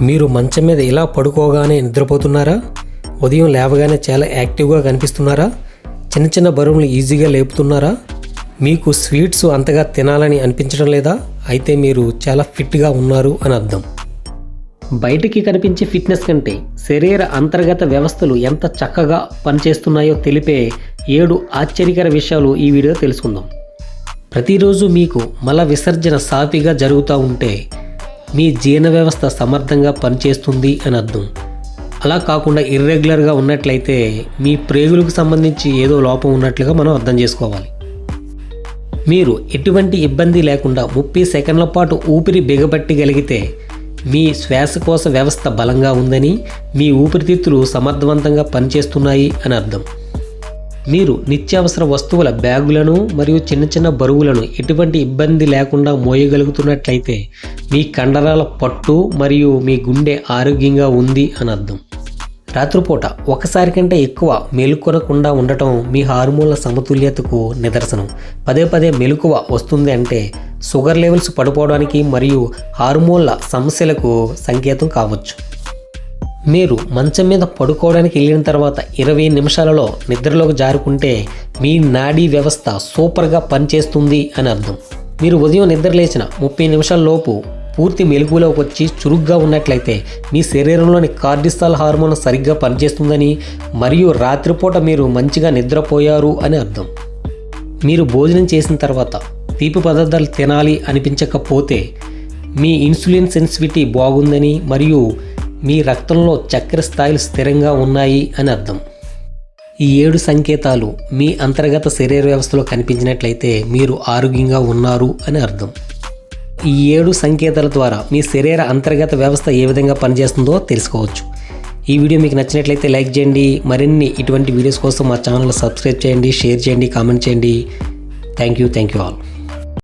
మీరు మంచం మీద ఇలా పడుకోగానే నిద్రపోతున్నారా? ఉదయం లేవగానే చాలా యాక్టివ్గా కనిపిస్తున్నారా? చిన్న చిన్న బరువులు ఈజీగా లేపుతున్నారా? మీకు స్వీట్స్ అంతగా తినాలని అనిపించడం లేదా? అయితే మీరు చాలా ఫిట్గా ఉన్నారు అని అర్థం. బయటికి కనిపించే ఫిట్నెస్ కంటే శరీర అంతర్గత వ్యవస్థలు ఎంత చక్కగా పనిచేస్తున్నాయో తెలిపే ఏడు ఆశ్చర్యకర విషయాలు ఈ వీడియో తెలుసుకుందాం. ప్రతిరోజు మీకు మల విసర్జన సాఫీగా జరుగుతూ ఉంటే మీ జీర్ణ వ్యవస్థ సమర్థంగా పనిచేస్తుంది అని అర్థం. అలా కాకుండా ఇర్రెగ్యులర్గా ఉన్నట్లయితే మీ ప్రేగులకు సంబంధించి ఏదో లోపం ఉన్నట్లుగా మనం అర్థం చేసుకోవాలి. మీరు ఎటువంటి ఇబ్బంది లేకుండా ముప్పై సెకండ్ల పాటు ఊపిరి బిగబట్టగలిగితే మీ శ్వాసకోశ వ్యవస్థ బలంగా ఉందని మీ ఊపిరితిత్తులు సమర్థవంతంగా పనిచేస్తున్నాయి అని అర్థం. మీరు నిత్యావసర వస్తువుల బ్యాగులను మరియు చిన్న చిన్న బరువులను ఎటువంటి ఇబ్బంది లేకుండా మోయగలుగుతున్నట్లయితే మీ కండరాల పట్టు మరియు మీ గుండె ఆరోగ్యంగా ఉంది అని అర్థం రాత్రిపూట ఒకసారి కంటే ఎక్కువ మెలుకొనకుండా ఉండటం మీ హార్మోన్ల సమతుల్యతకు నిదర్శనం. పదే పదే మెలుకువ వస్తుంది అంటే షుగర్ లెవెల్స్ పడిపోవడానికి మరియు హార్మోన్ల సమస్యలకు సంకేతం కావచ్చు. మీరు మంచం మీద పడుకోవడానికి వెళ్ళిన తర్వాత ఇరవై నిమిషాలలో నిద్రలోకి జారుకుంటే మీ నాడీ వ్యవస్థ సూపర్గా పనిచేస్తుంది అని అర్థం. మీరు ఉదయం నిద్ర లేచిన ముప్పై నిమిషాల లోపు పూర్తి మెలుగులోకి వచ్చి చురుగ్గా ఉన్నట్లయితే మీ శరీరంలోని కార్డిస్టాల్ హార్మోన్ సరిగ్గా పనిచేస్తుందని మరియు రాత్రిపూట మీరు మంచిగా నిద్రపోయారు అని అర్థం. మీరు భోజనం చేసిన తర్వాత తీపి పదార్థాలు తినాలి అనిపించకపోతే మీ ఇన్సులిన్ సెన్సిటివిటీ బాగుందని మరియు మీ రక్తంలో చక్కెర స్థాయిలు స్థిరంగా ఉన్నాయి అని అర్థం. ఈ ఏడు సంకేతాలు మీ అంతర్గత శరీర వ్యవస్థలో కనిపించినట్లయితే మీరు ఆరోగ్యంగా ఉన్నారు అని అర్థం. ఈ ఏడు సంకేతాల ద్వారా మీ శరీర అంతర్గత వ్యవస్థ ఏ విధంగా పనిచేస్తుందో తెలుసుకోవచ్చు. ఈ వీడియో మీకు నచ్చినట్లయితే లైక్ చేయండి మరిన్ని ఇటువంటి వీడియోస్ కోసం మా ఛానల్ సబ్స్క్రైబ్ చేయండి షేర్ చేయండి కామెంట్ చేయండి. Thank you thank you all.